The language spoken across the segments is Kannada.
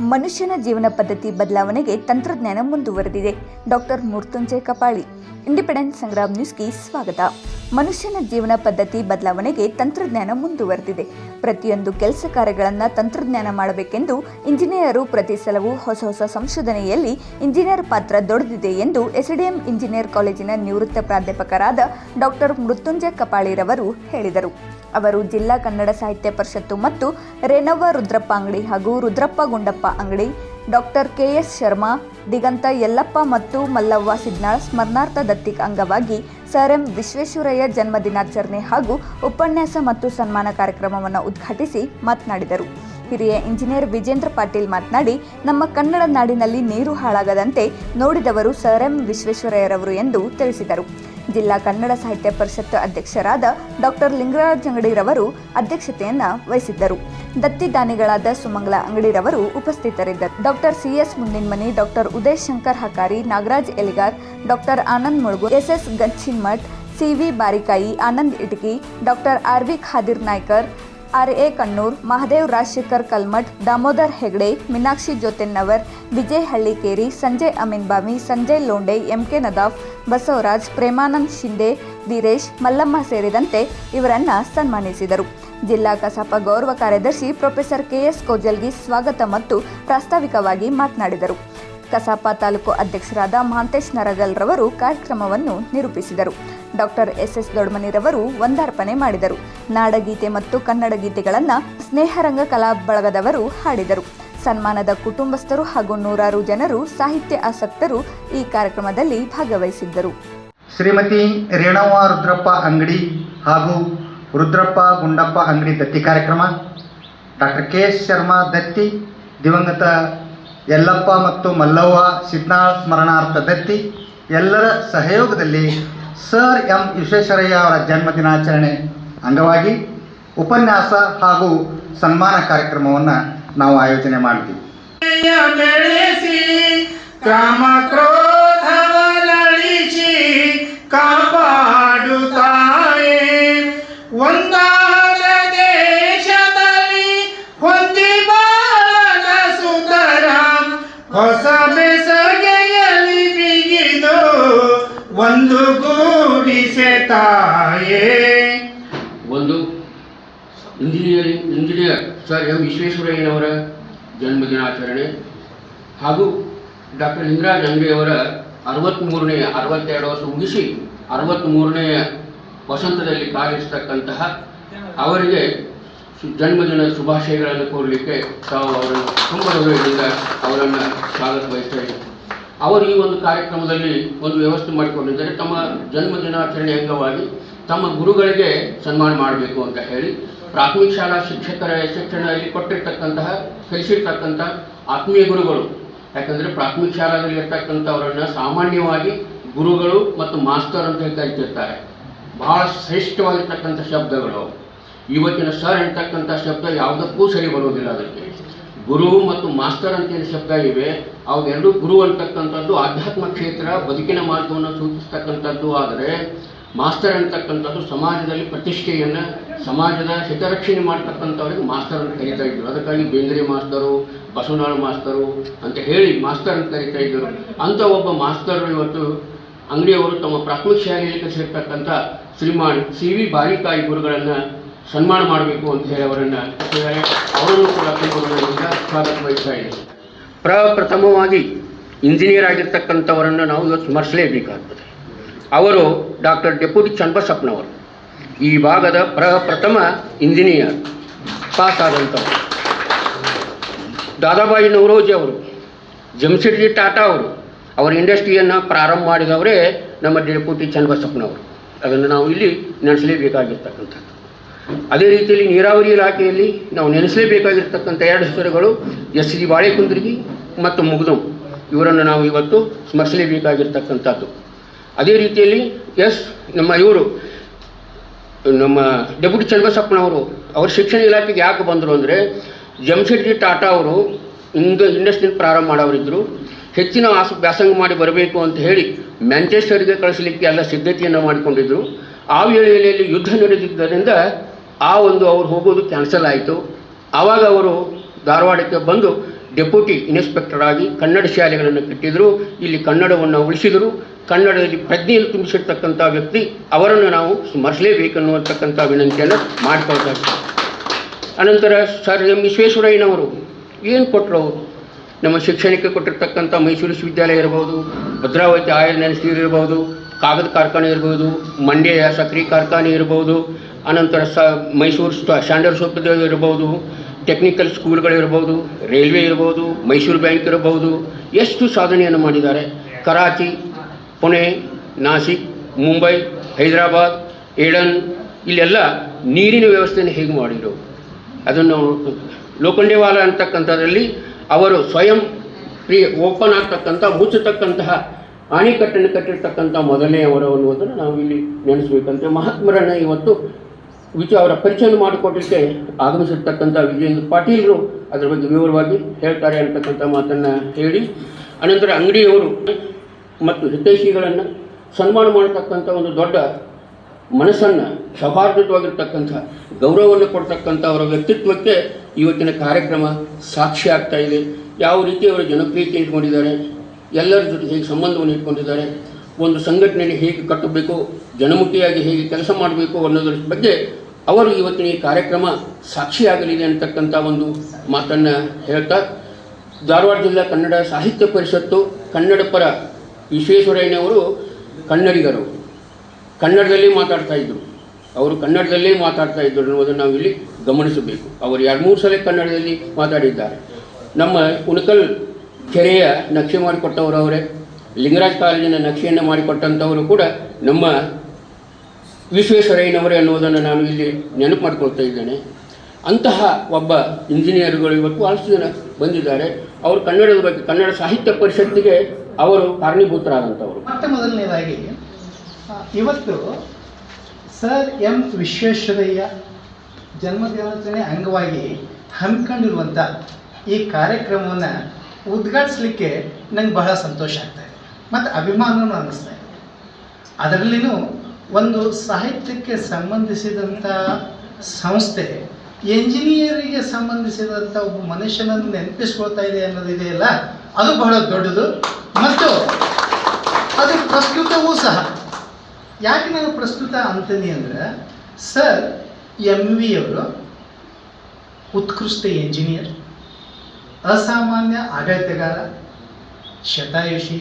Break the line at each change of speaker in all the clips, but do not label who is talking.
ಮನುಷ್ಯನ ಜೀವನ ಪದ್ಧತಿ ಬದಲಾವಣೆಗೆ ತಂತ್ರಜ್ಞಾನ ಮುಂದುವರೆದಿದೆ. ಡಾಕ್ಟರ್ ಮೃತ್ಯುಂಜಯ ಕಪಾಳಿ ಇಂಡಿಪೆಂಡೆಂಟ್ ಸಂಗ್ರಾಮ್ ನ್ಯೂಸ್ಗೆ ಸ್ವಾಗತ. ಮನುಷ್ಯನ ಜೀವನ ಪದ್ಧತಿ ಬದಲಾವಣೆಗೆ ತಂತ್ರಜ್ಞಾನ ಮುಂದುವರೆದಿದೆ. ಪ್ರತಿಯೊಂದು ಕೆಲಸ ಕಾರ್ಯಗಳನ್ನು ತಂತ್ರಜ್ಞಾನ ಮಾಡಬೇಕೆಂದು ಇಂಜಿನಿಯರು ಪ್ರತಿ ಸಲವೂ ಹೊಸ ಹೊಸ ಸಂಶೋಧನೆಯಲ್ಲಿ ಇಂಜಿನಿಯರ್ ಪಾತ್ರ ದೊಡ್ಡದಿದೆ ಎಂದು ಎಸ್ಡಿಎಂ ಇಂಜಿನಿಯರ್ ಕಾಲೇಜಿನ ನಿವೃತ್ತ ಪ್ರಾಧ್ಯಾಪಕರಾದ ಡಾಕ್ಟರ್ ಮೃತ್ಯುಂಜಯ ಕಪಾಳಿರವರು ಹೇಳಿದರು. ಅವರು ಜಿಲ್ಲಾ ಕನ್ನಡ ಸಾಹಿತ್ಯ ಪರಿಷತ್ತು ಮತ್ತು ರೇಣವ್ವ ರುದ್ರಪ್ಪ ಅಂಗಡಿ ಹಾಗೂ Rudrappa Gundappa Angadi doctor K S Sharma, Diganta Yallappa ಮತ್ತು ಮಲ್ಲವ್ವ ಸಿದ್ನಾಳ್ ಸ್ಮರಣಾರ್ಥ ದತ್ತಿಕ್ ಅಂಗವಾಗಿ ಸರ್ ಎಂ ವಿಶ್ವೇಶ್ವರಯ್ಯ ಜನ್ಮ ದಿನಾಚರಣೆ ಹಾಗೂ ಉಪನ್ಯಾಸ ಮತ್ತು ಸನ್ಮಾನ ಕಾರ್ಯಕ್ರಮವನ್ನು ಉದ್ಘಾಟಿಸಿ ಮಾತನಾಡಿದರು. ಹಿರಿಯ ಇಂಜಿನಿಯರ್ ವಿಜೇಂದ್ರ ಪಾಟೀಲ್ ಮಾತನಾಡಿ, ನಮ್ಮ ಕನ್ನಡ ನಾಡಿನಲ್ಲಿ ನೀರು ಹಾಳಾಗದಂತೆ ನೋಡಿದವರು ಸರ್ ಎಂ ವಿಶ್ವೇಶ್ವರಯ್ಯರವರು ಎಂದು ತಿಳಿಸಿದರು. ಜಿಲ್ಲಾ ಕನ್ನಡ ಸಾಹಿತ್ಯ ಪರಿಷತ್ ಅಧ್ಯಕ್ಷರಾದ ಡಾಕ್ಟರ್ ಲಿಂಗರಾಜ್ ಅಂಗಡಿರವರು ಅಧ್ಯಕ್ಷತೆಯನ್ನ ವಹಿಸಿದ್ದರು. ದತ್ತಿ ದಾನಿಗಳಾದ ಸುಮಂಗಲ ಅಂಗಡಿರವರು ಉಪಸ್ಥಿತರಿದ್ದರು. Doctor CS Mundinmani, doctor Uday Shankar Hakari, Nagaraj Eligar, doctor Anand Mulugu, SS Gachchinmath CV Barikai, Anand Itagi, doctor R V Khadir Naikar R A Kannur, Mahadev Rajashekar Kalmath, Damodar Hegde, Meenakshi Jyotinnavar Vijay Hallikeri, Sanjay ಅಮೀನ್ಬಾಮಿ, Sanjay Londe, MK Nadaf, Basavaraj, Premanand Shinde Veeresh, Mallamma ಸೇರಿದಂತೆ ಇವರನ್ನ ಸನ್ಮಾನಿಸಿದರು. ಜಿಲ್ಲಾ ಕಸಾಪ ಗೌರವ ಕಾರ್ಯದರ್ಶಿ ಪ್ರೊಫೆಸರ್ ಕೆಎಸ್ ಕೋಜಲ್ಗಿ ಸ್ವಾಗತ ಮತ್ತು ಪ್ರಾಸ್ತಾವಿಕವಾಗಿ ಮಾತನಾಡಿದರು. ಕಸಾಪ ತಾಲೂಕು ಅಧ್ಯಕ್ಷರಾದ ಮಹಾಂತೇಶ್ ನರಗಲ್ ರವರು ಕಾರ್ಯಕ್ರಮವನ್ನು ನಿರೂಪಿಸಿದರು. ಡಾಕ್ಟರ್ ಎಸ್ ಎಸ್ ದೊಡ್ಮನಿರವರು ವಂದಾರ್ಪಣೆ ಮಾಡಿದರು. ನಾಡಗೀತೆ ಮತ್ತು ಕನ್ನಡ ಗೀತೆಗಳನ್ನು ಸ್ನೇಹರಂಗ ಕಲಾ ಬಳಗದವರು ಹಾಡಿದರು. ಸನ್ಮಾನದ ಕುಟುಂಬಸ್ಥರು ಹಾಗೂ ನೂರಾರು ಜನರು ಸಾಹಿತ್ಯ ಆಸಕ್ತರು ಈ ಕಾರ್ಯಕ್ರಮದಲ್ಲಿ ಭಾಗವಹಿಸಿದ್ದರು.
ಶ್ರೀಮತಿ ರೇಣವ್ವ ರುದ್ರಪ್ಪ ಅಂಗಡಿ ಹಾಗೂ ರುದ್ರಪ್ಪ ಗುಂಡಪ್ಪ ಅಂಗಡಿ ದತ್ತಿ ಕಾರ್ಯಕ್ರಮ, ಡಾಕ್ಟರ್ ಕೆ ಎಸ್ ಶರ್ಮಾ ದತ್ತಿ, ದಿವಂಗತ ಯಲ್ಲಪ್ಪ ಮತ್ತು ಮಲ್ಲವ್ವ ಸಿದ್ನಾಳ್ ಸ್ಮರಣಾರ್ಥ ದತ್ತಿ ಎಲ್ಲರ ಸಹಯೋಗದಲ್ಲಿ ಸರ್ ಎಂ ವಿಶ್ವೇಶ್ವರಯ್ಯ ಅವರ ಜನ್ಮ ದಿನಾಚರಣೆ ಅಂಗವಾಗಿ ಉಪನ್ಯಾಸ ಹಾಗೂ ಸನ್ಮಾನ ಕಾರ್ಯಕ್ರಮವನ್ನು ನಾವು ಆಯೋಜನೆ ಮಾಡ್ತೀವಿ
ಕಾಪಾಡುತ್ತಾಯೇ ಒಂದಾದ ದೇಶದಲ್ಲಿ ಹೊಂದಿ ಬಾಳದ ಸುಂದರ ಹೊಸ ಬೆಸಗೆಯಲ್ಲಿ ಬಿಗಿದು ಒಂದು ತಾಯೇ
ಒಂದು ಇಂಜಿನಿಯರಿಂಗ್ ಇಂಜಿನಿಯರ್ ಸರ್ ಎಂ ವಿಶ್ವೇಶ್ವರಯ್ಯನವರ ಜನ್ಮದಿನಾಚರಣೆ ಹಾಗೂ ಡಾಕ್ಟರ್ ಲಿಂಗರಾಜ್ ಅಂಗಡಿಯವರ ಅರವತ್ತ್ಮೂರನೆಯ ಅರವತ್ತೆರಡು ವರ್ಷ ಮುಗಿಸಿ ಅರವತ್ತ್ಮೂರನೆಯ ವಸಂತದಲ್ಲಿ ಕಾಲಿಸ್ತಕ್ಕಂತಹ ಅವರಿಗೆ ಜನ್ಮದಿನದ ಜನ್ಮದಿನ ಶುಭಾಶಯಗಳನ್ನು ಕೋರಲಿಕ್ಕೆ ತಾವು ಅವರನ್ನು ಹೃದಯದಿಂದ ಅವರನ್ನು ಸ್ವಾಗತ ಇದ್ದೇವೆ. ಅವರು ಈ ಒಂದು ಕಾರ್ಯಕ್ರಮದಲ್ಲಿ ಒಂದು ವ್ಯವಸ್ಥೆ ಮಾಡಿಕೊಂಡಿದ್ದಾರೆ. ತಮ್ಮ ಜನ್ಮ ದಿನಾಚರಣೆ ಅಂಗವಾಗಿ ತಮ್ಮ ಗುರುಗಳಿಗೆ ಸನ್ಮಾನ ಮಾಡಬೇಕು ಅಂತ ಹೇಳಿ ಪ್ರಾಥಮಿಕ ಶಾಲಾ ಶಿಕ್ಷಕರ ಶಿಕ್ಷಣದಲ್ಲಿ ಕೊಟ್ಟಿರ್ತಕ್ಕಂತಹ ಕಲಿಸಿರ್ತಕ್ಕಂತಹ ಆತ್ಮೀಯ ಗುರುಗಳು. ಯಾಕಂದರೆ ಪ್ರಾಥಮಿಕ ಶಾಲಾದಲ್ಲಿ ಇರ್ತಕ್ಕಂಥವರನ್ನು ಸಾಮಾನ್ಯವಾಗಿ ಗುರುಗಳು ಮತ್ತು ಮಾಸ್ತರ್ ಅಂತ ಕರಿತಿರ್ತಾರೆ ಬಹಳ ಶ್ರೇಷ್ಠವಾಗಿರ್ತಕ್ಕಂಥ ಶಬ್ದಗಳು. ಇವತ್ತಿನ ಸರ್ ಅಂತಕ್ಕಂಥ ಶಬ್ದ ಯಾವುದಕ್ಕೂ ಸರಿ ಬರೋದಿಲ್ಲ ಅದಕ್ಕೆ. ಗುರು ಮತ್ತು ಮಾಸ್ಟರ್ ಅಂತ ಏನು ಶಬ್ದ ಇವೆ ಅವೆರಡು ಗುರು ಅಂತಕ್ಕಂಥದ್ದು ಆಧ್ಯಾತ್ಮ ಕ್ಷೇತ್ರ, ಬದುಕಿನ ಮಾರ್ಗವನ್ನು ಸೂಚಿಸ್ತಕ್ಕಂಥದ್ದು ಆದರೆ, ಮಾಸ್ಟರ್ ಅಂತಕ್ಕಂಥದ್ದು ಸಮಾಜದಲ್ಲಿ ಪ್ರತಿಷ್ಠೆಯನ್ನು, ಸಮಾಜದ ಹಿತರಕ್ಷಣೆ ಮಾಡ್ತಕ್ಕಂಥವ್ರಿಗೆ ಮಾಸ್ಟರ್ ಅಂತ ಕರೀತಾ ಇದ್ರು. ಅದಕ್ಕಾಗಿ ಬೇಂದ್ರೆ ಮಾಸ್ತರು ಬಸವನಾಳು ಮಾಸ್ತರು ಅಂತ ಹೇಳಿ ಮಾಸ್ಟರ್ ಅಂತ ಕರೀತಾ ಇದ್ದರು. ಅಂಥ ಒಬ್ಬ ಮಾಸ್ತರು ಇವತ್ತು ಅಂಗಡಿಯವರು ತಮ್ಮ ಪ್ರಾಥಮಿಕ ಶಾಲೆಯಲ್ಲಿ ಕಲಿಸಿರ್ತಕ್ಕಂಥ ಶ್ರೀಮಾನ್ ಸಿ ವಿ ಬಾರಿಕಾಯಿ ಗುರುಗಳನ್ನು ಸನ್ಮಾನ ಮಾಡಬೇಕು ಅಂತ ಹೇಳಿ ಅವರನ್ನು ಅವರನ್ನು ಕೂಡ ಹೃದಯದಿಂದ ಸ್ವಾಗತ ಬಯಸ್ತಾ ಇದ್ದೀನಿ. ಪ್ರಪ್ರಥಮವಾಗಿ ಇಂಜಿನಿಯರ್ ಆಗಿರ್ತಕ್ಕಂಥವರನ್ನು ನಾವು ಇವತ್ತು ಸ್ಮರಿಸಲೇಬೇಕಾಗ್ತದೆ. ಅವರು ಡಾಕ್ಟರ್ ಡೆಪ್ಯೂಟಿ ಚನ್ನಬಸಪ್ಪನವರು. ಈ ಭಾಗದ ಪ್ರಪ್ರಥಮ ಇಂಜಿನಿಯರ್ ಪಾಸ್ ಆದಂಥವರು. ದಾದಾಬಾಯಿ ನವರೋಜಿ ಅವರು ಜಮ್ಶೆಡ್ಜಿ ಟಾಟಾ ಅವರು, ಅವರ ಇಂಡಸ್ಟ್ರಿಯನ್ನು ಪ್ರಾರಂಭ ಮಾಡಿದವರೇ ನಮ್ಮ ಡೆಪ್ಯೂಟಿ ಚನ್ನಬಸಪ್ಪನವರು. ಅದನ್ನು ನಾವು ಇಲ್ಲಿ ನೆನೆಸಲೇಬೇಕಾಗಿರ್ತಕ್ಕಂಥದ್ದು. ಅದೇ ರೀತಿಯಲ್ಲಿ ನೀರಾವರಿ ಇಲಾಖೆಯಲ್ಲಿ ನಾವು ನೆನೆಸಲೇಬೇಕಾಗಿರ್ತಕ್ಕಂಥ ಎರಡು ಹೆಸರುಗಳು ಎಸ್ ಜಿ ಬಾಳೆಕುಂದ್ರಿಗಿ ಮತ್ತು ಮುಗ್ದಂ. ಇವರನ್ನು ನಾವು ಇವತ್ತು ಸ್ಮರಿಸಲೇಬೇಕಾಗಿರ್ತಕ್ಕಂಥದ್ದು. ಅದೇ ರೀತಿಯಲ್ಲಿ ಎಸ್ ನಮ್ಮ ಇವರು, ನಮ್ಮ ಡೆಪ್ಯೂಟಿ ಚನ್ನಬಸಪ್ಪನವರು ಅವರು ಶಿಕ್ಷಣ ಇಲಾಖೆಗೆ ಯಾಕೆ ಬಂದರು ಅಂದರೆ ಜಮ್ಶೆಡ್ಜಿ ಟಾಟಾ ಅವರು ಇಂದು ಇಂಡಸ್ಟ್ರಿ ಪ್ರಾರಂಭ ಮಾಡೋರಿದ್ದರು ಹೆಚ್ಚಿನ ಆಸ ವ್ಯಾಸಂಗ ಮಾಡಿ ಬರಬೇಕು ಅಂತ ಹೇಳಿ ಮ್ಯಾಂಚೆಸ್ಟರ್ಗೆ ಕಳಿಸಲಿಕ್ಕೆ ಎಲ್ಲ ಸಿದ್ಧತೆಯನ್ನು ಮಾಡಿಕೊಂಡಿದ್ದರು ಆ ವೇಳೆಯಲ್ಲಿ ಯುದ್ಧ ನಡೆದಿದ್ದರಿಂದ ಆ ಒಂದು ಅವ್ರು ಹೋಗೋದು ಕ್ಯಾನ್ಸಲ್ ಆಯಿತು. ಆವಾಗ ಅವರು ಧಾರವಾಡಕ್ಕೆ ಬಂದು ಡೆಪ್ಯೂಟಿ ಇನ್ಸ್ಪೆಕ್ಟರ್ ಆಗಿ ಕನ್ನಡ ಶಾಲೆಗಳನ್ನು ಕಟ್ಟಿದರು. ಇಲ್ಲಿ ಕನ್ನಡವನ್ನು ಉಳಿಸಿದರು. ಕನ್ನಡದಲ್ಲಿ ಪ್ರಜ್ಞೆಯನ್ನು ತುಂಬಿಸಿರ್ತಕ್ಕಂಥ ವ್ಯಕ್ತಿ, ಅವರನ್ನು ನಾವು ಸ್ಮರಿಸಲೇಬೇಕನ್ನುವಂತಕ್ಕಂಥ ವಿನಂತಿಯನ್ನು ಮಾಡಿಕೊಳ್ತಾ ಇದ್ದೀವಿ ಅನಂತರ ಸರ್ ಎಂ ವಿಶ್ವೇಶ್ವರಯ್ಯನವರು ಏನು ಕೊಟ್ಟರು ಅವರು ನಮ್ಮ ಶಿಕ್ಷಣಕ್ಕೆ ಕೊಟ್ಟಿರ್ತಕ್ಕಂಥ ಮೈಸೂರು ವಿಶ್ವವಿದ್ಯಾಲಯ ಇರ್ಬೋದು, ಭದ್ರಾವತಿ ಆಯರ್ ಆ್ಯಂಡ್ ಸ್ಟೀಲ್ ಇರ್ಬೋದು, ಕಾಗದ ಕಾರ್ಖಾನೆ ಇರ್ಬೋದು, ಮಂಡ್ಯ ಸಕ್ಕರೆ ಕಾರ್ಖಾನೆ ಇರ್ಬೋದು ಅನಂತರ ಸ ಮೈಸೂರು ಸ್ಟ ಸ್ಟ್ಯಾಂಡರ್ಡ್ ಸೋಪ್ ಇರ್ಬೋದು ಟೆಕ್ನಿಕಲ್ ಸ್ಕೂಲ್ಗಳಿರ್ಬೋದು ರೈಲ್ವೆ ಇರ್ಬೋದು, ಮೈಸೂರು ಬ್ಯಾಂಕ್ ಇರಬಹುದು ಎಷ್ಟು ಸಾಧನೆಯನ್ನು ಮಾಡಿದ್ದಾರೆ. ಕರಾಚಿ, ಪುಣೆ, ನಾಸಿಕ್, ಮುಂಬೈ, ಹೈದರಾಬಾದ್, ಏಡನ್, ಇಲ್ಲೆಲ್ಲ ನೀರಿನ ವ್ಯವಸ್ಥೆಯನ್ನು ಹೇಗೆ ಮಾಡಿದರು? ಅದನ್ನು ಲೋಕಂಡೇವಾಲ ಅಂತಕ್ಕಂಥದ್ರಲ್ಲಿ ಅವರು ಸ್ವಯಂ ಫ್ರೀ ಓಪನ್ ಆಗ್ತಕ್ಕಂಥ, ಮುಚ್ಚತಕ್ಕಂತಹ ಅಣೆಕಟ್ಟನ್ನು ಕಟ್ಟಿರ್ತಕ್ಕಂಥ ಮೊದಲನೇ ಅವರು ಅನ್ನುವುದನ್ನು ನಾವು ಇಲ್ಲಿ ನೆನೆಸಬೇಕಂತೆ. ಮಹಾತ್ಮರನ್ನು ಇವತ್ತು ವಿಚ ಅವರ ಪರಿಚಯ ಮಾಡಿಕೊಡಲಿಕ್ಕೆ ಆಗಮಿಸಿರ್ತಕ್ಕಂಥ ವಿಜಯೇಂದ್ರ ಪಾಟೀಲರು ಅದರ ಬಗ್ಗೆ ವಿವರವಾಗಿ ಹೇಳ್ತಾರೆ ಅಂತಕ್ಕಂಥ ಮಾತನ್ನು ಹೇಳಿ, ಅನಂತರ ಅಂಗಡಿಯವರು ಮತ್ತು ಹಿತೈಷಿಗಳನ್ನು ಸನ್ಮಾನ ಮಾಡತಕ್ಕಂಥ ಒಂದು ದೊಡ್ಡ ಮನಸ್ಸನ್ನು ಸೌಹಾರ್ದವಾಗಿರ್ತಕ್ಕಂಥ ಗೌರವವನ್ನು ಕೊಡ್ತಕ್ಕಂಥ ಅವರ ವ್ಯಕ್ತಿತ್ವಕ್ಕೆ ಇವತ್ತಿನ ಕಾರ್ಯಕ್ರಮ ಸಾಕ್ಷಿ ಆಗ್ತಾ ಇದೆ. ಯಾವ ರೀತಿ ಅವರ ಜನಪ್ರಿಯತೆ ಇಟ್ಕೊಂಡಿದ್ದಾರೆ, ಎಲ್ಲರ ಜೊತೆ ಹೇಗೆ ಸಂಬಂಧವನ್ನು ಇಟ್ಕೊಂಡಿದ್ದಾರೆ, ಒಂದು ಸಂಘಟನೆಯನ್ನು ಹೇಗೆ ಕಟ್ಟಬೇಕು, ಜನಮುಖಿಯಾಗಿ ಹೇಗೆ ಕೆಲಸ ಮಾಡಬೇಕು ಅನ್ನೋದ್ರ ಬಗ್ಗೆ ಅವರು ಇವತ್ತಿನ ಈ ಕಾರ್ಯಕ್ರಮ ಸಾಕ್ಷಿಯಾಗಲಿದೆ ಅಂತಕ್ಕಂಥ ಒಂದು ಮಾತನ್ನು ಹೇಳ್ತಾ, ಧಾರವಾಡ ಜಿಲ್ಲಾ ಕನ್ನಡ ಸಾಹಿತ್ಯ ಪರಿಷತ್ತು ಕನ್ನಡ ಪರ ವಿಶ್ವೇಶ್ವರಯ್ಯನವರು ಕನ್ನಡಿಗರು. ಕನ್ನಡದಲ್ಲೇ ಮಾತಾಡ್ತಾ ಇದ್ದರು ಅವರು ಕನ್ನಡದಲ್ಲೇ ಮಾತಾಡ್ತಾ ಇದ್ದರು ಅನ್ನೋದನ್ನು ನಾವು ಇಲ್ಲಿ ಗಮನಿಸಬೇಕು. ಅವರು ಎರಡು ಮೂರು ಸಲ ಕನ್ನಡದಲ್ಲಿ ಮಾತಾಡಿದ್ದಾರೆ. ನಮ್ಮ ಉಣಕಲ್ ಕೆರೆಯ ನಕ್ಷೆ ಮಾಡಿಕೊಟ್ಟವರು ಅವರೇ. ಲಿಂಗರಾಜ್ ಕಾಲೇಜಿನ ನಕ್ಷೆಯನ್ನು ಮಾಡಿಕೊಟ್ಟಂಥವರು ಕೂಡ ನಮ್ಮ ವಿಶ್ವೇಶ್ವರಯ್ಯನವರೇ ಅನ್ನೋದನ್ನು ನಾನು ಇಲ್ಲಿ ನೆನಪು ಮಾಡ್ಕೊಳ್ತಾ ಇದ್ದೇನೆ. ಅಂತಹ ಒಬ್ಬ ಇಂಜಿನಿಯರ್ಗಳು ಇವತ್ತು ಭಾಳಷ್ಟು ಜನ ಬಂದಿದ್ದಾರೆ. ಅವರು ಕನ್ನಡದ ಬಗ್ಗೆ, ಕನ್ನಡ ಸಾಹಿತ್ಯ ಪರಿಷತ್ತಿಗೆ ಅವರು ಕಾರಣೀಭೂತರಾದಂಥವರು.
ಮತ್ತೆ ಮೊದಲನೇದಾಗಿ ಇವತ್ತು ಸರ್ ಎಂ ವಿಶ್ವೇಶ್ವರಯ್ಯ ಜನ್ಮದಿನಾಚರಣೆ ಅಂಗವಾಗಿ ಹಮ್ಮಿಕೊಂಡಿರುವಂಥ ಈ ಕಾರ್ಯಕ್ರಮವನ್ನು ಉದ್ಘಾಟಿಸ್ಲಿಕ್ಕೆ ನಂಗೆ ಬಹಳ ಸಂತೋಷ ಆಗ್ತಾ ಇದೆ. ಮತ್ತು ಅಭಿಮಾನವೂ ಅನ್ನಿಸ್ತಾ ಇದೆ. ಅದರಲ್ಲಿನೂ ಒಂದು ಸಾಹಿತ್ಯಕ್ಕೆ ಸಂಬಂಧಿಸಿದಂಥ ಸಂಸ್ಥೆ, ಎಂಜಿನಿಯರಿಗೆ ಸಂಬಂಧಿಸಿದಂಥ ಒಬ್ಬ ಮನುಷ್ಯನನ್ನು ನೆನಪಿಸ್ಕೊಳ್ತಾ ಇದೆ ಅನ್ನೋದಿದೆಯಲ್ಲ ಅದು ಬಹಳ ದೊಡ್ಡದು. ಮತ್ತು ಅದು ಪ್ರಸ್ತುತವೂ ಸಹ. ಯಾಕೆ ನಾನು ಪ್ರಸ್ತುತ ಅಂತೀನಿ ಅಂದರೆ, ಸರ್ ಎಂ ವಿ ಅವರು ಉತ್ಕೃಷ್ಟ ಎಂಜಿನಿಯರ್, ಅಸಾಮಾನ್ಯ ಆಡಳಿತಗಾರ, ಶತಾಯುಷಿ,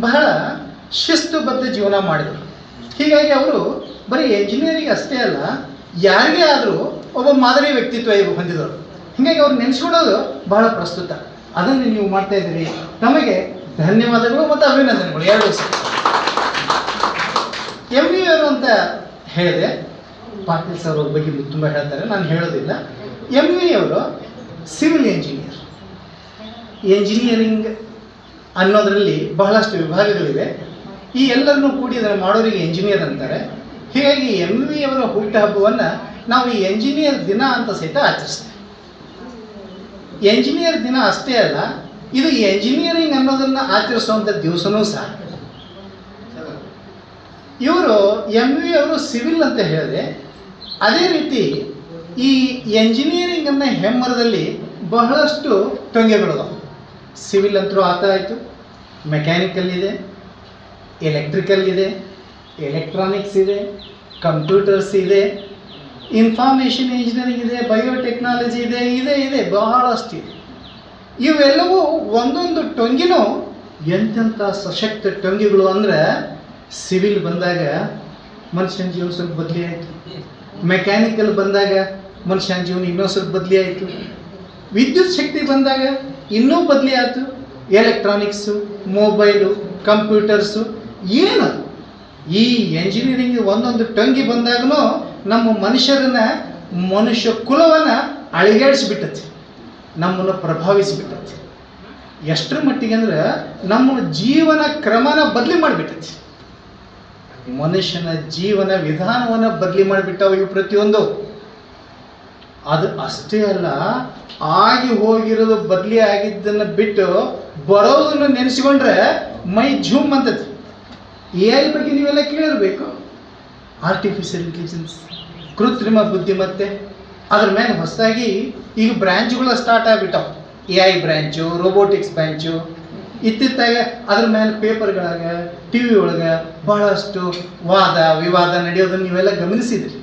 ಬಹಳ ಶಿಸ್ತುಬದ್ಧ ಜೀವನ ಮಾಡಿದರು. ಹೀಗಾಗಿ ಅವರು ಬರೀ ಎಂಜಿನಿಯರಿಂಗ್ ಅಷ್ಟೇ ಅಲ್ಲ, ಯಾರಿಗೇ ಆದರೂ ಒಬ್ಬ ಮಾದರಿ ವ್ಯಕ್ತಿತ್ವ ಹೊಂದಿದವರು. ಹೀಗಾಗಿ ಅವ್ರು ನೆನೆಸ್ಕೊಡೋದು ಬಹಳ ಪ್ರಸ್ತುತ. ಅದನ್ನು ನೀವು ಮಾಡ್ತಾ ಇದ್ದೀರಿ. ನಮಗೆ ಧನ್ಯವಾದಗಳು ಮತ್ತು ಅಭಿನಂದನೆಗಳು. ಎರಡು ಸಹ ಎಂ ವಿ ಅವರು ಅಂತ ಹೇಳಿದೆ. ಪಾಟೀಲ್ ಸರ್ ಅವ್ರ ಬಗ್ಗೆ ತುಂಬ ಹೇಳ್ತಾರೆ. ನಾನು ಹೇಳೋದಿಲ್ಲ. ಎಂ ವಿ ಅವರು ಸಿವಿಲ್ ಇಂಜಿನಿಯರ್ ಎಂಜಿನಿಯರಿಂಗ್ ಅನ್ನೋದರಲ್ಲಿ ಬಹಳಷ್ಟು ವಿಭಾಗಗಳಿವೆ. ಈ ಎಲ್ಲರನ್ನೂ ಕೂಡಿ ಅದನ್ನು ಮಾಡೋರಿಗೆ ಎಂಜಿನಿಯರ್ ಅಂತಾರೆ. ಹೀಗಾಗಿ ಎಂ ವಿ ಅವರ ಹುಟ್ಟುಹಬ್ಬವನ್ನು ನಾವು ಈ ಎಂಜಿನಿಯರ್ ದಿನ ಅಂತ ಸಹಿತ ಆಚರಿಸ್ತೇವೆ. ಎಂಜಿನಿಯರ್ ದಿನ ಅಷ್ಟೇ ಅಲ್ಲ, ಇದು ಎಂಜಿನಿಯರಿಂಗ್ ಅನ್ನೋದನ್ನು ಆಚರಿಸುವಂಥ ದಿವಸನೂ ಸಹ. ಇವರು ಎಂ ವಿ ಅವರು ಸಿವಿಲ್ ಅಂತ ಹೇಳಿದ್ರೆ, ಅದೇ ರೀತಿ ಈ ಎಂಜಿನಿಯರಿಂಗನ್ನು ಹೆಮ್ಮರದಲ್ಲಿ ಬಹಳಷ್ಟು ಟೊಂಗೆಗಳಿದಾವೆ ಸಿವಿಲ್ ಅಂತರೂ ಆತ ಆಯಿತು ಮೆಕ್ಯಾನಿಕಲ್ ಇದೆ ಎಲೆಕ್ಟ್ರಿಕಲ್ ಇದೆ ಎಲೆಕ್ಟ್ರಾನಿಕ್ಸ್ ಇದೆ ಕಂಪ್ಯೂಟರ್ಸ್ ಇದೆ ಇನ್ಫಾರ್ಮೇಷನ್ ಇಂಜಿನಿಯರಿಂಗ್ ಇದೆ ಬಯೋಟೆಕ್ನಾಲಜಿ ಇದೆ ಇದೆ ಇದೆ, ಬಹಳಷ್ಟು ಇದೆ. ಇವೆಲ್ಲವೂ ಒಂದೊಂದು ಟೊಂಗಿನೂ ಎಂತೆಂಥ ಸಶಕ್ತ ಟೊಂಗಿಗಳು ಅಂದರೆ ಸಿವಿಲ್ ಬಂದಾಗ ಮನುಷ್ಯನ ಜೀವನ ಸ್ವಲ್ಪ ಬದಲಿ ಆಯಿತು. ಮೆಕ್ಯಾನಿಕಲ್ ಬಂದಾಗ ಮನುಷ್ಯನ ಜೀವನ ಇನ್ನೂ ಸ್ವಲ್ಪ ಬದಲಿ ಆಯಿತು. ವಿದ್ಯುತ್ ಶಕ್ತಿ ಬಂದಾಗ ಇನ್ನೂ ಬದಲಿ ಆಯಿತು. ಎಲೆಕ್ಟ್ರಾನಿಕ್ಸು ಮೊಬೈಲು ಕಂಪ್ಯೂಟರ್ಸು ಏನು? ಈ ಎಂಜಿನಿಯರಿಂಗ್ ಒಂದೊಂದು ಟಂಗಿ ಬಂದಾಗಲೂ ನಮ್ಮ ಮನುಷ್ಯರನ್ನ ಮನುಷ್ಯ ಕುಲವನ್ನು ನಮ್ಮನ್ನ ನಮ್ಮನ್ನು ಪ್ರಭಾವಿಸಿಬಿಟ್ಟತಿ. ಎಷ್ಟರ ಮಟ್ಟಿಗೆ ಅಂದ್ರೆ ನಮ್ಮ ಜೀವನ ಕ್ರಮನ ಬದಲಿ ಮಾಡಿಬಿಟ್ಟತಿ. ಮನುಷ್ಯನ ಜೀವನ ವಿಧಾನವನ್ನು ಬದಲಿ ಮಾಡಿಬಿಟ್ಟವು ಇವು ಪ್ರತಿಯೊಂದು. ಅದು ಅಷ್ಟೇ ಅಲ್ಲ, ಆಗಿ ಹೋಗಿರೋದು ಬದಲಿ ಆಗಿದ್ದನ್ನು ಬಿಟ್ಟು ಬರೋದನ್ನು ನೆನೆಸ್ಕೊಂಡ್ರೆ ಮೈ ಝೂಮ್ ಅಂತತಿ. ಎ ಐ ಬಗ್ಗೆ ನೀವೆಲ್ಲ ಕೇಳಿರಬೇಕು. ಆರ್ಟಿಫಿಷಿಯಲ್ ಇಂಟೆಲಿಜೆನ್ಸ್ ಕೃತ್ರಿಮ ಬುದ್ಧಿಮತ್ತೆ ಅದ್ರ ಮೇಲೆ ಹೊಸದಾಗಿ ಈಗ ಬ್ರ್ಯಾಂಚ್ಗಳು start ಆಗಿಬಿಟ್ಟವು. A I branch robotics branch ಇತ್ತಿತ್ತಾಗ ಅದ್ರ ಮೇಲೆ ಪೇಪರ್ಗಳಾಗ ಟಿ ವಿ ಒಳಗೆ ಬಹಳಷ್ಟು ವಾದ, ವಿವಾದ ನಡೆಯೋದನ್ನು ನೀವೆಲ್ಲ ಗಮನಿಸಿದ್ರಿ.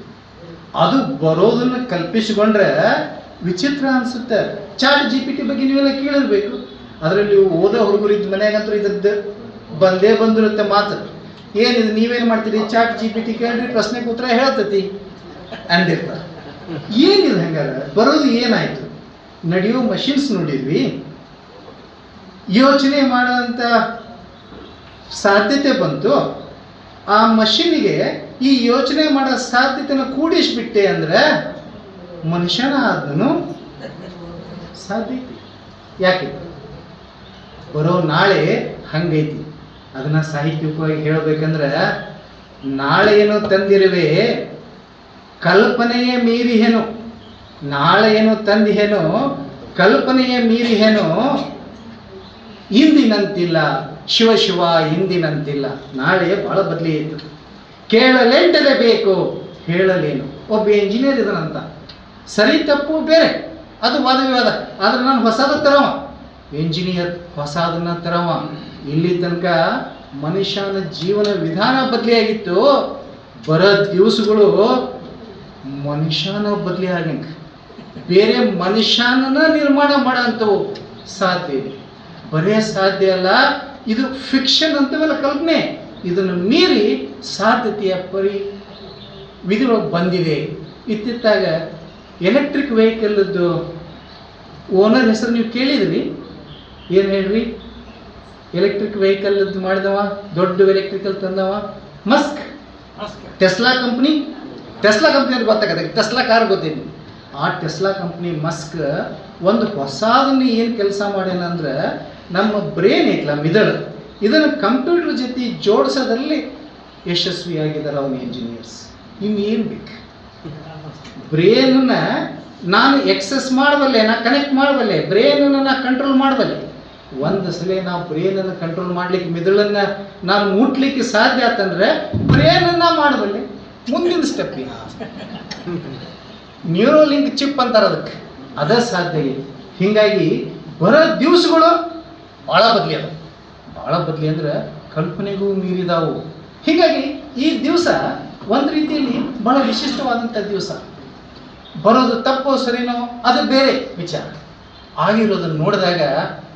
ಅದು ಬರೋದನ್ನು ಕಲ್ಪಿಸಿಕೊಂಡ್ರೆ ವಿಚಿತ್ರ ಅನ್ಸುತ್ತೆ. ಚಾಟ್ ಜಿ ಪಿ ಟಿ ಬಗ್ಗೆ ನೀವೆಲ್ಲ ಕೇಳಿರ್ಬೇಕು. ಅದರಲ್ಲಿ ಓದೋ ಹುಡುಗರಿದ್ದ ಮನ್ಯಾಗಂತೂ ಇದ್ರದ್ದು ಬಂದೇ ಬಂದಿರುತ್ತೆ ಮಾತು ಏನಿದು, ನೀವೇನು ಮಾಡ್ತೀರಿ? ಚಾಟ್ ಜಿ ಪಿ ಟಿ ಕೇಳ್ರಿ, ಪ್ರಶ್ನೆಗೆ ಉತ್ತರ ಹೇಳ್ತತಿ ಅಂದಿರ್ತಾರೆ. ಏನಿದೆ ಹಂಗಾರೆ? ಬರೋದು ಏನಾಯ್ತು? ನಡೆಯೋ ಮಷಿನ್ಸ್ ನೋಡಿದ್ವಿ. ಯೋಚನೆ ಮಾಡೋಂಥ ಸಾಧ್ಯತೆ ಬಂತು. ಆ ಮಷೀನಿಗೆ ಈ ಯೋಚನೆ ಮಾಡೋ ಸಾಧ್ಯತೆನ ಕೂಡಿಸ್ಬಿಟ್ಟೆ ಅಂದ್ರೆ ಮನುಷ್ಯನ ಆದನು ಸಾಧ್ಯತೆ ಯಾಕೆ? ಬರೋ ನಾಳೆ ಹಂಗೈತಿ. ಅದನ್ನ ಸಾಹಿತ್ಯಿಕವಾಗಿ ಹೇಳಬೇಕಂದ್ರೆ ನಾಳೆ ಏನು ತಂದಿರುವೆ, ಕಲ್ಪನೆಯೇ ಮೀರಿಹೇನು. ನಾಳೆ ಏನು ತಂದಿಹೇನು, ಕಲ್ಪನೆಯೇ ಮೀರಿಹೇನು, ಇಂದಿನಂತಿಲ್ಲ, ಶಿವ ಶಿವ ಇಂದಿನಂತಿಲ್ಲ. ನಾಳೆ ಬಹಳ ಬದಲಿ ಆಯಿತು. ಕೇಳಲೆಂಟದೆ ಬೇಕು, ಹೇಳಲೇನು. ಒಬ್ಬ ಇಂಜಿನಿಯರ್ ಇದನಂತ. ಸರಿ ತಪ್ಪು ಬೇರೆ. ಅದು ವಾದ ವಿವಾದ ಆದ್ರೆ ನಾನು ಹೊಸದ ತರವ. ಇಂಜಿನಿಯರ್ ಹೊಸದನ್ನ ತರವ. ಇಲ್ಲಿ ತನಕ ಮನುಷ್ಯನ ಜೀವನ ವಿಧಾನ ಬದಲಿಯಾಗಿತ್ತು. ಬರೋ ದಿವಸಗಳು ಮನುಷ್ಯನ ಬದಲಿ ಆಗಂಗೆ ಬೇರೆ ಮನುಷ್ಯನನ್ನ ನಿರ್ಮಾಣ ಮಾಡೋಂಥವು ಸಾಧ್ಯ ಇದೆ ಬರೇ ಸಾಧ್ಯ ಅಲ್ಲ, ಇದು ಫಿಕ್ಷನ್ ಅಂತವೆಲ್ಲ ಕಲ್ಪನೆ. ಇದನ್ನು ಮೀರಿ ಸಾಧ್ಯತೆಯ ಪರಿ ವಿಧಿಗಳು ಬಂದಿದೆ. ಇತ್ತಿತ್ತಾಗ ಎಲೆಕ್ಟ್ರಿಕ್ ವೆಹಿಕಲ್ದು ಓನರ್ ಹೆಸರು ನೀವು ಕೇಳಿದ್ರಿ? ಏನು ಹೇಳ್ರಿ? ಎಲೆಕ್ಟ್ರಿಕ್ ವೆಹಿಕಲ್ ಮಾಡಿದವ ದೊಡ್ಡ electrical ತಂದವ. Musk Tesla company Tesla company ಅಂತ ಗೊತ್ತಾಗತ್ತೆ ಟೆಸ್ಲಾ ಕಾರ್ ಗೊತ್ತೇನು. ಆ ಟೆಸ್ಲಾ ಕಂಪ್ನಿ ಮಸ್ಕ್ ಒಂದು ಹೊಸದನ್ನ ಏನು ಕೆಲಸ ಮಾಡ್ಯಾನಂದ್ರೆ ನಮ್ಮ ಬ್ರೇನ್ ಐತಲ್ಲ ಮಿದಳು. ಇದನ್ನು ಕಂಪ್ಯೂಟರ್ ಜೊತೆ ಜೋಡಿಸೋದ್ರಲ್ಲಿ ಯಶಸ್ವಿಯಾಗಿದ್ದಾರೆ ಅವನ ಇಂಜಿನಿಯರ್ಸ್ ಇನ್ನೇನು ಬೇಕು? ಬ್ರೇನನ್ನ ನಾನು ಎಕ್ಸಸ್ ಮಾಡಬಲ್ಲೆ ನಾ ಕನೆಕ್ಟ್ ಮಾಡಬಲ್ಲೆ ಬ್ರೇನನ್ನು ನಾ ಕಂಟ್ರೋಲ್ ಮಾಡಬಲ್ಲೆ ಒಂದು ಸಲ ನಾವು ಬ್ರೇನನ್ನು ಕಂಟ್ರೋಲ್ ಮಾಡ್ಲಿಕ್ಕೆ ಮಿದುಳನ್ನ ನಾನು ಮುಟ್ಲಿಕ್ಕೆ ಸಾಧ್ಯ ಆತಂದ್ರೆ ಬ್ರೇನನ್ನ ಮಾಡಬಲ್ಲೆ ಮುಂದಿನ ಸ್ಟೆಪ್ ನ್ಯೂರೋ ಲಿಂಕ್ ಚಿಪ್ ಅಂತಾರೆ ಅದಕ್ಕೆ. ಅದ ಸಾಧ್ಯ ಹೀಗಾಗಿ ಬರೋ ದಿವಸಗಳು ಭಾಳ ಬದಲಿ ಅದ ಭಾಳ ಬದಲಿ ಅಂದ್ರೆ ಕಲ್ಪನೆಗೂ ಮೀರಿದಾವು. ಹೀಗಾಗಿ ಈ ದಿವಸ ಒಂದು ರೀತಿಯಲ್ಲಿ ಬಹಳ ವಿಶಿಷ್ಟವಾದಂಥ ದಿವಸ. ಬರೋದು ತಪ್ಪೋ ಸರಿನೋ ಅದು ಬೇರೆ ವಿಚಾರ. ಆಗಿರೋದನ್ನು ನೋಡಿದಾಗ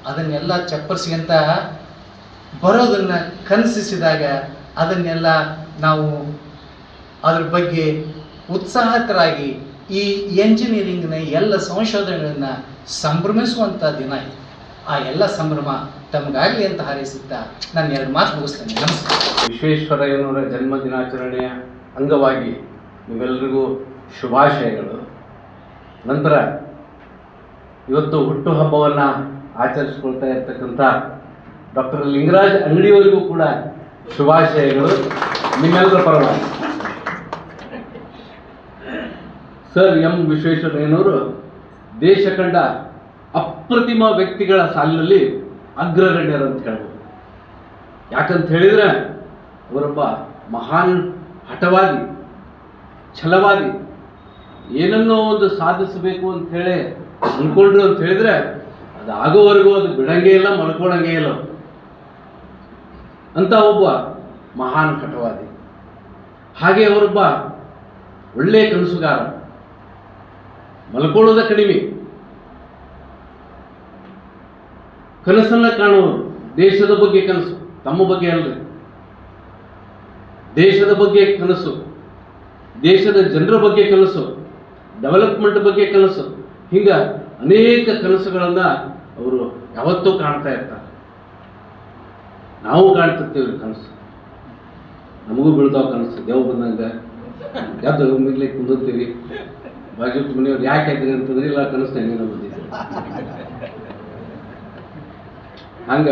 ಅದನ್ನೆಲ್ಲ ಚಪ್ಪರ್ಸ್ಗಿಂತ ಬರೋದನ್ನು ಕನಸಿಸಿದಾಗ ಅದನ್ನೆಲ್ಲ ನಾವು ಅದ್ರ ಬಗ್ಗೆ ಉತ್ಸಾಹಕರಾಗಿ ಈ ಎಂಜಿನಿಯರಿಂಗ್ನ ಎಲ್ಲ ಸಂಶೋಧನೆಗಳನ್ನು ಸಂಭ್ರಮಿಸುವಂಥ ದಿನ ಇದೆ. ಆ ಎಲ್ಲ ಸಂಭ್ರಮ ತಮಗಾಗಲಿ ಅಂತ ಹಾರೈಸುತ್ತಾ ನಾನು ಎರಡು ಮಾತು ಮುಗಿಸ್ತೇನೆ. ನಮಸ್ಕಾರ.
ವಿಶ್ವೇಶ್ವರಯ್ಯನವರ ಜನ್ಮ ದಿನಾಚರಣೆಯ ಅಂಗವಾಗಿ ನಿಮ್ಮೆಲ್ಲರಿಗೂ ಶುಭಾಶಯಗಳು. ನಂತರ ಇವತ್ತು ಹುಟ್ಟುಹಬ್ಬವನ್ನು ಆಚರಿಸ್ಕೊಳ್ತಾ ಇರ್ತಕ್ಕಂಥ ಡಾಕ್ಟರ್ ಲಿಂಗರಾಜ್ ಅಂಗಡಿಯವರಿಗೂ ಕೂಡ ಶುಭಾಶಯಗಳು. ನಿಮ್ಮೆಲ್ಲರ ಪರವಾಗಿ. ಸರ್, ಎಂ ವಿಶ್ವೇಶ್ವರಯ್ಯನವರು ದೇಶ ಕಂಡ ಅಪ್ರತಿಮ ವ್ಯಕ್ತಿಗಳ ಸಾಲಿನಲ್ಲಿ ಅಗ್ರಗಣ್ಯರು ಅಂತ ಹೇಳ್ಬೋದು. ಯಾಕಂತ ಹೇಳಿದ್ರೆ ಅವರೊಬ್ಬ ಮಹಾನ್ ಹಠವಾದಿ ಛಲವಾದಿ ಏನನ್ನೋ ಒಂದು ಸಾಧಿಸಬೇಕು ಅಂತ ಹೇಳಿ ಅನ್ಕೊಂಡ್ರು ಅಂತ ಹೇಳಿದ್ರೆ ಅದು ಅದು ಬಿಡಂಗೇ ಇಲ್ಲ ಮಲ್ಕೊಳಂಗೇ ಇಲ್ಲ. ಅಂತ ಒಬ್ಬ ಮಹಾನ್ ಕಟವಾದಿ ಹಾಗೆ ಅವರೊಬ್ಬ ಒಳ್ಳೆಯ ಕನಸುಗಾರ. ಮಲ್ಕೊಳ್ಳೋದ ಕಡಿಮೆ. ಕನಸನ್ನ ಕಾಣುವರು. ದೇಶದ ಬಗ್ಗೆ ಕನಸು, ತಮ್ಮ ಬಗ್ಗೆ ಅಲ್ಲ ದೇಶದ ಬಗ್ಗೆ ಕನಸು, ದೇಶದ ಜನರ ಬಗ್ಗೆ ಕನಸು ಡೆವಲಪ್ಮೆಂಟ್ ಬಗ್ಗೆ ಕನಸು. ಹಿಂಗ ಅನೇಕ ಕನಸುಗಳನ್ನು ಅವರು ಯಾವತ್ತೂ ಕಾಣ್ತಾ ಇರ್ತಾರೆ. ನಾವು ಕಾಣ್ತಿರ್ತೀವಿ ಕನಸು. ನಮಗೂ ಬೀಳ್ತಾವ ಕನಸು. ದೇವ್ ಬಂದಂಗ ಎದ್ದು ಮಿಗ್ಲಿ ಕುಂದಿರ್ತೀವಿ ಬಾಜು ಮನೆಯವ್ರು ಯಾಕೆ ಇದ್ರಿ ಅಂತಂದ್ರೆ ಇಲ್ಲ, ಕನಸು ಹೆಂಗಿನ ಬಂದಿದ್ದೀವಿ ಹಂಗ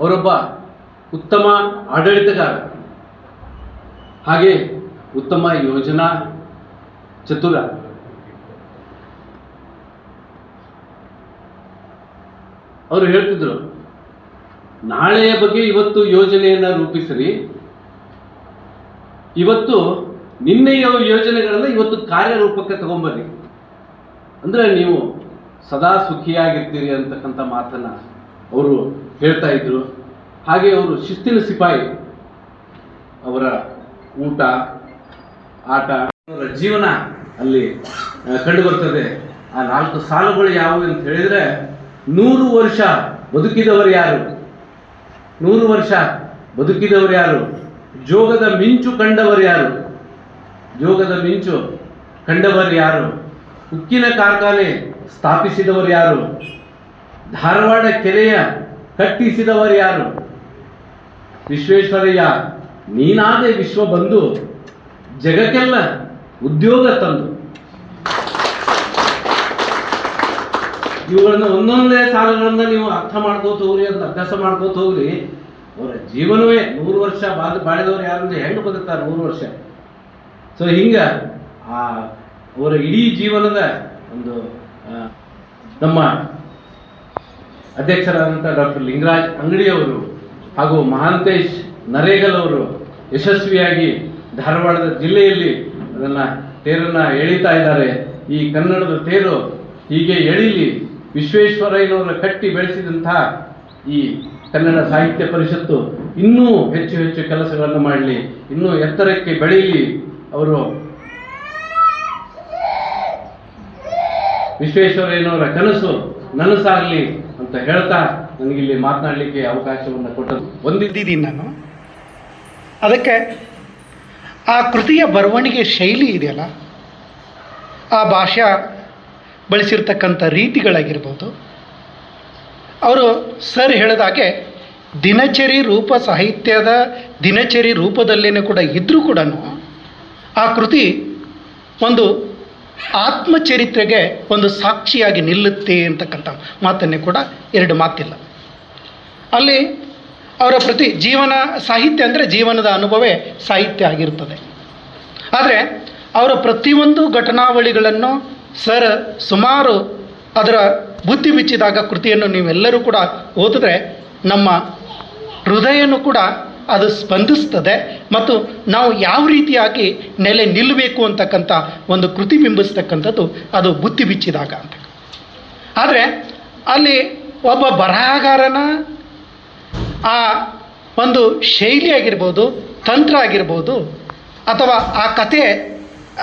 ಅವರೊಬ್ಬ ಉತ್ತಮ ಆಡಳಿತಗಾರ. ಹಾಗೆ ಉತ್ತಮ ಯೋಜನಾ ಚತುರ. ಅವರು ಹೇಳ್ತಿದ್ರು ನಾಳೆಯ ಬಗ್ಗೆ ಇವತ್ತು ಯೋಜನೆಯನ್ನ ರೂಪಿಸಿರಿ. ಇವತ್ತು ನಿನ್ನೆಯ ಯೋಜನೆಗಳನ್ನ ಇವತ್ತು ಕಾರ್ಯರೂಪಕ್ಕೆ ತಗೊಂಬನ್ನಿ ಅಂದರೆ ನೀವು ಸದಾ ಸುಖಿಯಾಗಿರ್ತೀರಿ ಅಂತಕ್ಕಂಥ ಮಾತನ್ನು ಅವರು ಹೇಳ್ತಾ ಇದ್ರು. ಹಾಗೆ ಅವರು ಶಿಸ್ತಿನ ಸಿಪಾಯಿ ಅವರ ಊಟ, ಆಟ, ಅವರ ಜೀವನ ಅಲ್ಲಿ ಕಂಡು ಕಂಡುಬರ್ತದೆ. ಆ ನಾಲ್ಕು ಸಾಲುಗಳು ಯಾವುವು ಅಂತ ಹೇಳಿದರೆ ನೂರು ವರ್ಷ ಬದುಕಿದವರು ಯಾರು? ನೂರು ವರ್ಷ ಬದುಕಿದವರು ಯಾರು? ಜೋಗದ ಮಿಂಚು ಕಂಡವರು ಯಾರು? ಜೋಗದ ಮಿಂಚು ಕಂಡವರು ಯಾರು? ಉಕ್ಕಿನ ಕಾರ್ಖಾನೆ ಸ್ಥಾಪಿಸಿದವರು ಯಾರು? ಧಾರವಾಡ ಕೆರೆಯ ಕಟ್ಟಿಸಿದವರು ಯಾರು? ವಿಶ್ವೇಶ್ವರಯ್ಯ, ನೀನಾದೆ ವಿಶ್ವ ಬಂದು ಜಗಕ್ಕೆಲ್ಲ ಉದ್ಯೋಗ ತಂದು. ಇವುಗಳನ್ನ ಒಂದೊಂದೇ ಸಾಲುಗಳನ್ನ ನೀವು ಅರ್ಥ ಮಾಡ್ಕೋತ ಹೋಗ್ರಿ ಅಂತ ಅಭ್ಯಾಸ ಮಾಡ್ಕೋತ ಹೋಗ್ರಿ. ಅವರ ಜೀವನವೇ ನೂರು ವರ್ಷ ಬಾಳಿದವರು ಯಾರು ಅಂದ್ರೆ ಹೆಂಗೆ ಬದುಕ್ತಾರೆ ನೂರು ವರ್ಷ. ಸೊ ಹಿಂಗ ಆ ಅವರ ಇಡೀ ಜೀವನದ ಒಂದು ನಮ್ಮ ಅಧ್ಯಕ್ಷರಾದಂಥ ಡಾಕ್ಟರ್ ಲಿಂಗರಾಜ್ ಅಂಗಡಿಯವರು ಹಾಗೂ ಮಹಾಂತೇಶ್ ನರೇಗಲ್ ಅವರು ಯಶಸ್ವಿಯಾಗಿ ಧಾರವಾಡದ ಜಿಲ್ಲೆಯಲ್ಲಿ ಅದನ್ನು ತೇರನ್ನು ಎಳೀತಾ ಇದ್ದಾರೆ. ಈ ಕನ್ನಡದ ತೇರು ಹೀಗೆ ಎಳೀಲಿ. ವಿಶ್ವೇಶ್ವರಯ್ಯನವರ ಕಟ್ಟಿ ಬೆಳೆಸಿದಂತಹ ಈ ಕನ್ನಡ ಸಾಹಿತ್ಯ ಪರಿಷತ್ತು ಇನ್ನೂ ಹೆಚ್ಚು ಹೆಚ್ಚು ಕೆಲಸಗಳನ್ನು ಮಾಡಲಿ, ಇನ್ನೂ ಎತ್ತರಕ್ಕೆ ಬೆಳೆಯಲಿ ಅವರು. ವಿಶ್ವೇಶ್ವರಯ್ಯನವರ ಕನಸು ನನಸಾಗಲಿ ಅಂತ ಹೇಳ್ತಾ ನನಗಿಲ್ಲಿ ಮಾತನಾಡಲಿಕ್ಕೆ ಅವಕಾಶವನ್ನು ಕೊಟ್ಟು
ಹೊಂದಿದ್ದೀನಿ ನಾನು. ಅದಕ್ಕೆ ಆ ಕೃತಿಯ ಬರವಣಿಗೆ ಶೈಲಿ ಇದೆಯಲ್ಲ? ಆ ಭಾಷಾ ಬಳಸಿರ್ತಕ್ಕಂಥ ರೀತಿಗಳಾಗಿರ್ಬೋದು. ಅವರು ಸರ್ ಹೇಳಿದಾಗೆ ದಿನಚರಿ ರೂಪ ಸಾಹಿತ್ಯದ ದಿನಚರಿ ರೂಪದಲ್ಲೇನೆ ಕೂಡ ಇದ್ದರೂ ಕೂಡ ಆ ಕೃತಿ ಒಂದು ಆತ್ಮಚರಿತ್ರೆಗೆ ಒಂದು ಸಾಕ್ಷಿಯಾಗಿ ನಿಲ್ಲುತ್ತೆ ಅಂತಕ್ಕಂಥ ಮಾತನ್ನೇ ಕೂಡ ಎರಡು ಮಾತಿಲ್ಲ. ಅಲ್ಲಿ ಅವರ ಪ್ರತಿ ಜೀವನ ಸಾಹಿತ್ಯ ಅಂದರೆ ಜೀವನದ ಅನುಭವೇ ಸಾಹಿತ್ಯ ಆಗಿರುತ್ತದೆ. ಆದರೆ ಅವರ ಪ್ರತಿಯೊಂದು ಘಟನಾವಳಿಗಳನ್ನು ಸರ್, ಸುಮಾರು ಅದರ ಬುದ್ಧಿ ಬಿಚ್ಚಿದಾಗ ಕೃತಿಯನ್ನು ನೀವೆಲ್ಲರೂ ಕೂಡ ಓದಿದ್ರೆ ನಮ್ಮ ಹೃದಯನೂ ಕೂಡ ಅದು ಸ್ಪಂದಿಸ್ತದೆ ಮತ್ತು ನಾವು ಯಾವ ರೀತಿಯಾಗಿ ನೆಲೆ ನಿಲ್ಲಬೇಕು ಅಂತಕ್ಕಂಥ ಒಂದು ಕೃತಿ ಬಿಂಬಿಸ್ತಕ್ಕಂಥದ್ದು ಅದು ಬುದ್ಧಿ ಬಿಚ್ಚಿದಾಗ ಅಂತ. ಆದರೆ ಅಲ್ಲಿ ಒಬ್ಬ ಬರಹಗಾರನ ಆ ಒಂದು ಶೈಲಿ ಆಗಿರ್ಬೋದು, ತಂತ್ರ ಆಗಿರ್ಬೋದು ಅಥವಾ ಆ ಕತೆ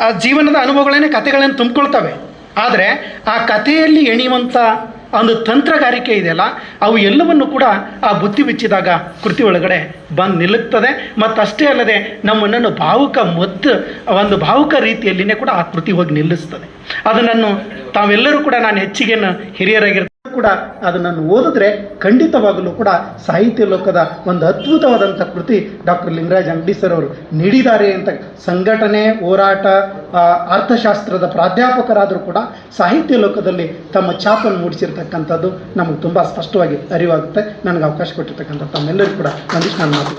ಆ ಜೀವನದ ಅನುಭವಗಳನ್ನೇ ಕಥೆಗಳನ್ನು ತುಂಬಿಕೊಳ್ತವೆ. ಆದರೆ ಆ ಕಥೆಯಲ್ಲಿ ಎಣಿಯುವಂಥ ಒಂದು ತಂತ್ರಗಾರಿಕೆ ಇದೆಯಲ್ಲ, ಅವು ಎಲ್ಲವನ್ನು ಕೂಡ ಆ ಬುದ್ಧಿ ಬಿಚ್ಚಿದಾಗ ಕೃತಿ ಒಳಗಡೆ ಬಂದು ನಿಲ್ಲುತ್ತದೆ. ಮತ್ತು ಅಷ್ಟೇ ಅಲ್ಲದೆ ನಮ್ಮನ್ನು ಭಾವುಕ ಮದ್ದು, ಒಂದು ಭಾವುಕ ರೀತಿಯಲ್ಲಿನೇ ಕೂಡ ಆ ಕೃತಿ ಹೋಗಿ ನಿಲ್ಲಿಸ್ತದೆ. ಅದನ್ನು ತಾವೆಲ್ಲರೂ ಕೂಡ ನಾನು ಹೆಚ್ಚಿಗೆ ಹಿರಿಯರಾಗಿರ್ತಾರೆ ಕೂಡ ಅದನ್ನು ಓದಿದ್ರೆ ಖಂಡಿತವಾಗಲೂ ಕೂಡ ಸಾಹಿತ್ಯ ಲೋಕದ ಒಂದು ಅದ್ಭುತವಾದಂಥ ಕೃತಿ ಡಾಕ್ಟರ್ ಲಿಂಗರಾಜ್ ಅಂಗಡಿ ಸರ್ ಅವರು ನೀಡಿದ್ದಾರೆ ಅಂತ ಸಂಘಟನೆ, ಹೋರಾಟ ಅರ್ಥಶಾಸ್ತ್ರದ ಪ್ರಾಧ್ಯಾಪಕರಾದರೂ ಕೂಡ ಸಾಹಿತ್ಯ ಲೋಕದಲ್ಲಿ ತಮ್ಮ ಛಾಪನ್ನು ಮೂಡಿಸಿರ್ತಕ್ಕಂಥದ್ದು ನಮಗೆ ತುಂಬ ಸ್ಪಷ್ಟವಾಗಿ ಅರಿವಾಗುತ್ತೆ. ನನಗೆ ಅವಕಾಶ ಕೊಟ್ಟಿರ್ತಕ್ಕಂಥ ತಮ್ಮೆಲ್ಲರಿಗೂ ಕೂಡ ನಾನು ಮಾತು